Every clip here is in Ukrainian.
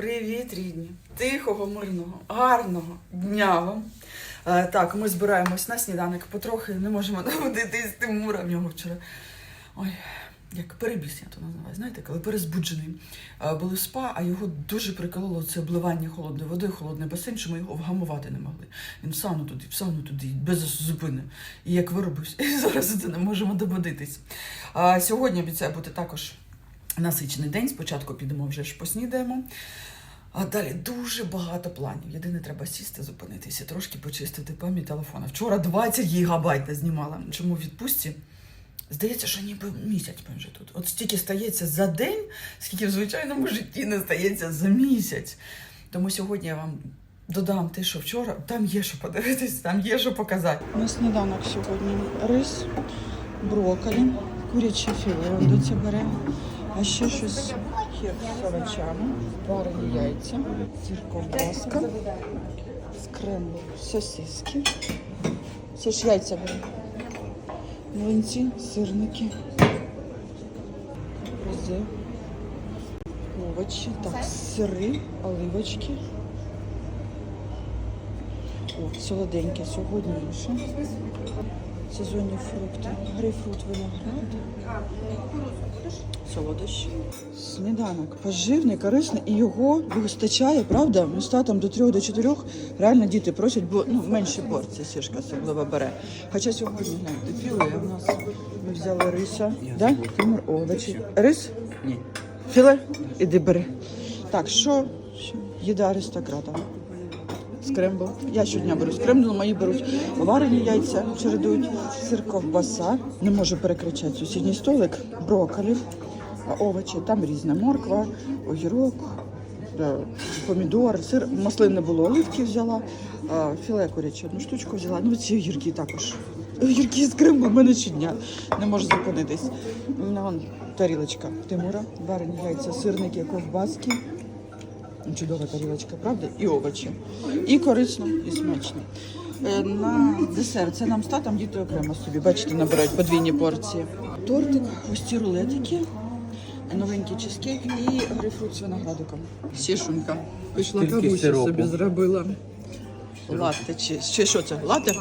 Привіт, рідні! Тихого, мирного, гарного дня вам. Е, так, ми збираємось на сніданок потрохи, не можемо доводити з Тимура. В нього вчора. Ой, як перебіс, я то називаю. Знаєте, коли перезбуджений. Е, були спа, а його дуже прикололо це обливання холодною водою, холодний басейн, що ми його вгамувати не могли. Він в сауну туди, в сауну туди, без зупини. І як виробився, зараз не можемо доводитись. А, сьогодні обіцяє бути також насичений день. Спочатку підемо вже ж поснідаємо. А далі дуже багато планів. Єдине, треба сісти, зупинитися, трошки почистити пам'ять телефона. Вчора 20 гігабайт знімала. Чому в відпустці? Здається, що ніби місяць ми вже тут. От стільки стається за день, скільки в звичайному житті не стається за місяць. Тому сьогодні я вам додам те, що вчора. Там є що подивитись, там є що показати. На сніданок сьогодні рис, брокколі, куряче філе доця бере, а ще щось хір з овочами, варені яйця, ковбаска, скрембл, сосиски. Це ж яйця бере. Млинці, сирники, рози, овочі, так, сири, оливочки. О, солоденьке сьогодні інше. Сезонні фрукти, грейпфрут, виноград, солодощі. Сніданок поживний, корисний, і його вистачає, правда? Ми з татом до трьох, до чотирьох реально діти просять, бо ну, менші порції сішка особливо бере. Хоча сьогодні гляньте, філе у нас ми взяли риса. Да? Тимур, овочі. Рис? Ні. Філе? Іди бери. Так, що? що? Їда аристократа. Скрембл. Я щодня беру скрембл, мої беруть варені яйця, чередують, сир ковбаса. Не можу перекричати сусідній столик, брокколі, овочі, там різна морква, огірок, е, помідор, сир, маслин не було, оливки взяла, філе куряче одну штучку взяла. Ну ці огірки також. Огірки з Криму в мене щодня. Не можу зупинитись. Тарілочка Тимура, варені яйця, сирники, ковбаски. Чудова тарілочка, правда? І овочі. І корисно, і смачно. Е, На десерт це нам з татом діти окремо собі. Бачите, набирають подвійні порції. Тортик, ось ці рулетики, новенький чизкейк і грейпфрут з виноградиком. Сішунька. Пішла кавусю сиропу. собі зробила. Латте чи ще що це? Латте?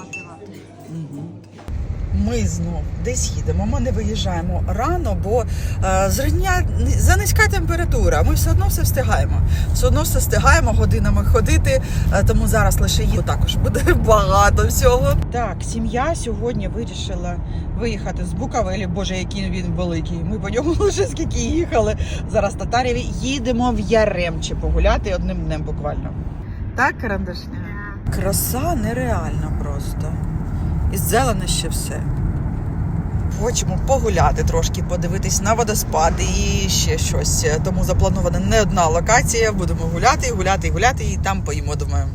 Ми знов десь їдемо. Ми не виїжджаємо рано, бо е, зрання за низька температура. Ми все одно все встигаємо. Все одно все встигаємо годинами ходити. е, тому зараз лише їду. Також буде багато всього. Так, сім'я сьогодні вирішила виїхати з Буковелі. Боже, який він великий. Ми по ньому лише скільки їхали. Зараз Татарєві їдемо в Яремче погуляти одним днем буквально. Так, карандашня? Краса нереальна просто. І зелене ще все. Хочемо погуляти трошки, подивитись на водоспади і ще щось. Тому запланована не одна локація. Будемо гуляти, гуляти, гуляти, і там поїмо, думаю.